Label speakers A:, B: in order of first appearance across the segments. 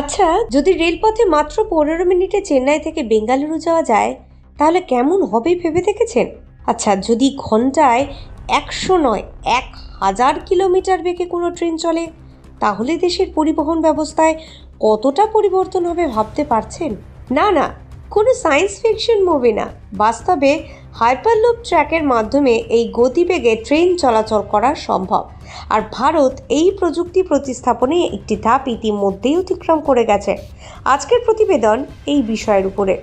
A: আচ্ছা যদি রেলপথে মাত্র পনেরো মিনিটে চেন্নাই থেকে বেঙ্গালুরু যাওয়া যায়, তাহলে কেমন হবে ভেবে দেখেছেন? আচ্ছা যদি ঘন্টায় একশো নয়, এক হাজার কিলোমিটার বেগে কোনো ট্রেন চলে, তাহলে দেশের পরিবহন ব্যবস্থায় কতটা পরিবর্তন হবে ভাবতে পারছেন? না না, কোনো সায়েন্স ফিকশন মুভি না। বাস্তবে হাইপারলুপ ট্র্যাকের মাধ্যমে এই গতিবেগে ট্রেন চলাচল করা সম্ভব। আর ভারত এই প্রযুক্তি প্রতিস্থাপনে একটি ধাপ ইতিমধ্যেই অতিক্রম করে গেছে। আজকের প্রতিবেদন এই বিষয়ের উপরে।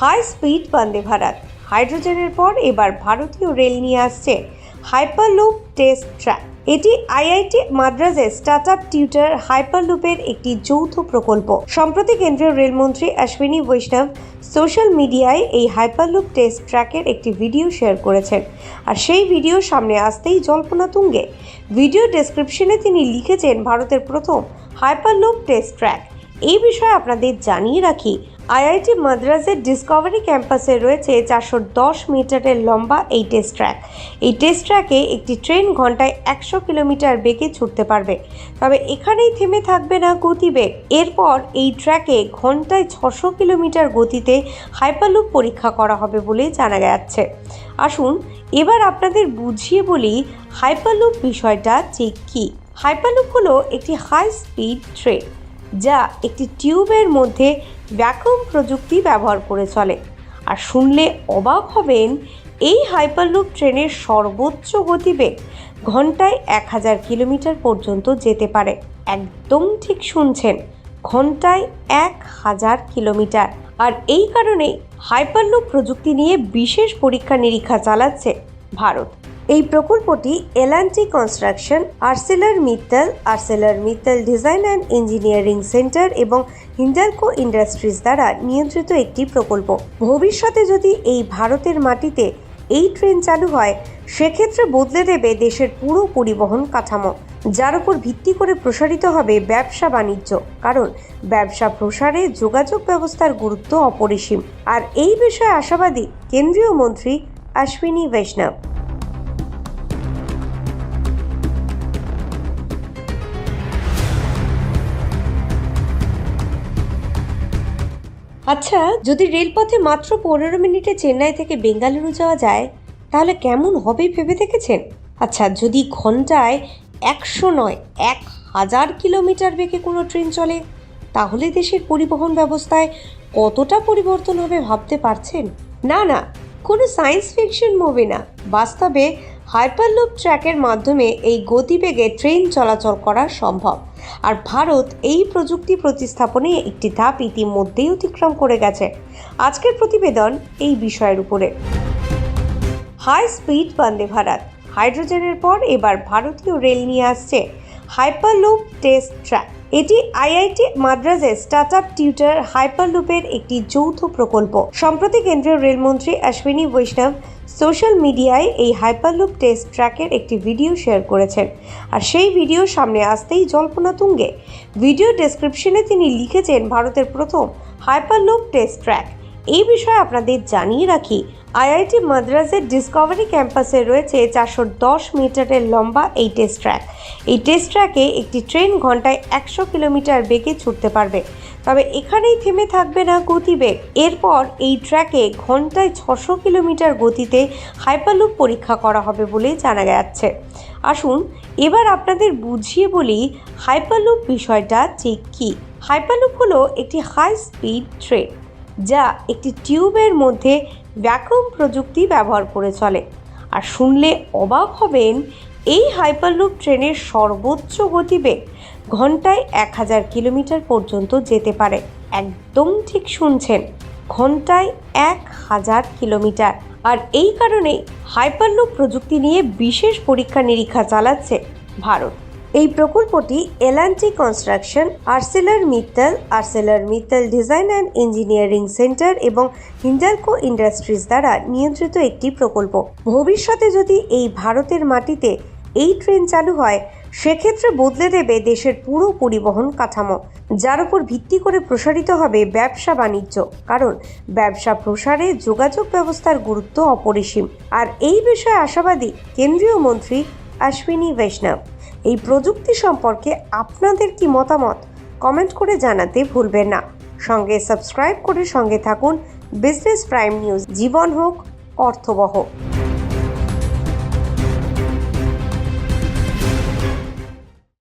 A: High speed Vande Bharat. হাইড্রোজেনের পর এবার ভারতীয় রেল নিয়ে আসছে হাইপারলুপ টেস্ট ট্র্যাক এটি আইআইটি মাদ্রাজের স্টার্ট আপ টিউটার হাইপারলুপের একটি যৌথ প্রকল্প। সম্প্রতি কেন্দ্রীয় রেলমন্ত্রী অশ্বিনী বৈষ্ণব সোশ্যাল মিডিয়ায় এই হাইপারলুপ টেস্ট ট্র্যাকের একটি ভিডিও শেয়ার করেছেন। আর সেই ভিডিও সামনে আসতেই জল্পনা তুঙ্গে। ভিডিও ডেসক্রিপশনে তিনি লিখেছেন ভারতের প্রথম হাইপারলুপ টেস্ট ট্র্যাক এই বিষয়ে আপনাদের জানিয়ে রাখি আইআইটি মাদ্রাজের ডিসকভারি ক্যাম্পাসে রয়েছে চারশো দশ মিটারের লম্বা এই টেস্ট ট্র্যাক এই টেস্ট ট্র্যাকে একটি ট্রেন ঘন্টায় একশো কিলোমিটার বেগে ছুটতে পারবে। তবে এখানেই থেমে থাকবে না গতিবেগ। এরপর এই ট্র্যাকে ঘন্টায় ছশো কিলোমিটার গতিতে হাইপারলুপ পরীক্ষা করা হবে বলে জানা যাচ্ছে। আসুন, এবার আপনাদের বুঝিয়ে বলি হাইপারলুপ বিষয়টা ঠিক কী। হাইপারলুপ হলো একটি হাই স্পিড ট্রেন যা একটি টিউবের মধ্যে ভ্যাকুয়াম প্রযুক্তি ব্যবহার করে চলে। আর শুনলে অবাক হবেন, এই হাইপারলুপ ট্রেনের সর্বোচ্চ গতিবেগ ঘন্টায় এক হাজার কিলোমিটার পর্যন্ত যেতে পারে। একদম ঠিক শুনছেন, ঘন্টায় এক হাজার কিলোমিটার। আর এই কারণেই হাইপারলুপ প্রযুক্তি নিয়ে বিশেষ পরীক্ষা নিরীক্ষা চালাচ্ছে ভারত। এই প্রকল্পটি L and T construction, Arcelor Mittal Arcelor Mittal design and engineering centre এবং হিন্ডালকো ইন্ডাস্ট্রিজ দ্বারা নিয়ন্ত্রিত একটি প্রকল্প। ভবিষ্যতে যদি এই ভারতের মাটিতে এই ট্রেন চালু হয়, সেক্ষেত্রে বদলে দেবে দেশের পুরো পরিবহন কাঠামো, যার উপর ভিত্তি করে প্রসারিত হবে ব্যবসা বাণিজ্য। কারণ ব্যবসা প্রসারে যোগাযোগ ব্যবস্থার গুরুত্ব অপরিসীম। আর এই বিষয়ে আশাবাদী কেন্দ্রীয় মন্ত্রী অশ্বিনী বৈষ্ণব। আচ্ছা যদি রেলপথে মাত্র পনেরো মিনিটে চেন্নাই থেকে বেঙ্গালুরু যাওয়া যায়, তাহলে কেমন হবে ভেবে দেখেছেন? আচ্ছা যদি ঘন্টায় একশো নয়, এক হাজার কিলোমিটার বেগে কোনো ট্রেন চলে, তাহলে দেশের পরিবহন ব্যবস্থায় কতটা পরিবর্তন হবে ভাবতে পারছেন? না না, কোনো সায়েন্স ফিকশন মুভি না। বাস্তবে হাইপারলুপ ট্র্যাকের মাধ্যমে এই গতিবেগে ট্রেন চলাচল করা সম্ভব। আর ভারত এই প্রযুক্তি প্রতিস্থাপনে একটি ধাপ ইতিমধ্যেই অতিক্রম করে গেছে। আজকের প্রতিবেদন এই বিষয়ের উপরে। High speed Vande Bharat. হাইড্রোজেনের পর এবার ভারতীয় রেল নিয়ে আসছে হাইপারলুপ টেস্ট ট্র্যাক। এটি আইআইটি মাদ্রাজের স্টার্টআপ টিউটার হাইপারলুপের একটি যৌথ প্রকল্প। সম্প্রতি কেন্দ্রীয় রেলমন্ত্রী অশ্বিনী বৈষ্ণব সোশ্যাল মিডিয়ায় এই হাইপারলুপ টেস্ট ট্র্যাকের একটি ভিডিও শেয়ার করেছেন। আর সেই ভিডিও সামনে আসতেই জল্পনা তুঙ্গে। ভিডিও ডেসক্রিপশনে তিনি লিখেছেন ভারতের প্রথম হাইপারলুপ টেস্ট ট্র্যাক। এই বিষয়ে আপনাদের জানিয়ে রাখি, আইআইটি মাদ্রাজের ডিসকভারি ক্যাম্পাসে রয়েছে চারশো দশ মিটারের লম্বা এই টেস্ট ট্র্যাক এই টেস্ট ট্র্যাকে একটি ট্রেন ঘন্টায় একশো কিলোমিটার বেগে ছুটতে পারবে। তবে এখানেই থেমে থাকবে না গতিবেগ। এরপর এই ট্র্যাকে ঘন্টায় ছশো কিলোমিটার গতিতে হাইপারলুপ পরীক্ষা করা হবে বলে জানা যাচ্ছে। আসুন, এবার আপনাদের বুঝিয়ে বলি হাইপারলুপ বিষয়টা ঠিক কী। হাইপারলুপ হলো একটি হাই স্পিড ট্রেন যা একটি টিউবের মধ্যে ভ্যাকুয়াম প্রযুক্তি ব্যবহার করে চলে। আর শুনলে অবাক হবেন, এই হাইপারলুপ ট্রেনের সর্বোচ্চ গতিবেগ ঘন্টায় এক হাজার কিলোমিটার পর্যন্ত যেতে পারে। একদম ঠিক শুনছেন, ঘন্টায় এক হাজার কিলোমিটার। আর এই কারণে হাইপারলুপ প্রযুক্তি নিয়ে বিশেষ পরীক্ষা নিরীক্ষা চালাচ্ছে ভারত। এই প্রকল্পটি L and T construction, Arcelor Mittal Arcelor Mittal design and engineering centre এবং হিন্ডালকো ইন্ডাস্ট্রিজ দ্বারা নিয়ন্ত্রিত একটি প্রকল্প। ভবিষ্যতে যদি এই ভারতের মাটিতে এই ট্রেন চালু হয়, সেক্ষেত্রে বদলে দেবে দেশের পুরো পরিবহন কাঠামো, যার উপর ভিত্তি করে প্রসারিত হবে ব্যবসা বাণিজ্য। কারণ ব্যবসা প্রসারে যোগাযোগ ব্যবস্থার গুরুত্ব অপরিসীম। আর এই বিষয়ে আশাবাদী কেন্দ্রীয় মন্ত্রী অশ্বিনী বৈষ্ণব। এই প্রযুক্তি সম্পর্কে আপনাদের কি মতামত? কমেন্ট করে জানাতে ভুলবেন না। সঙ্গে সাবস্ক্রাইব করে সঙ্গে থাকুন। Business prime news. জীবন হোক, অর্থবহ।